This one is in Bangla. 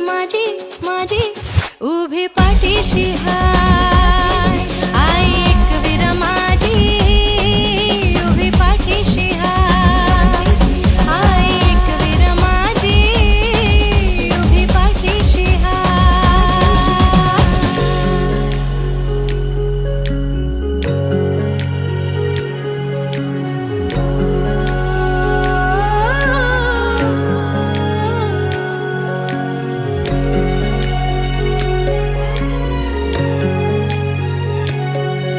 মাঝে মাঝে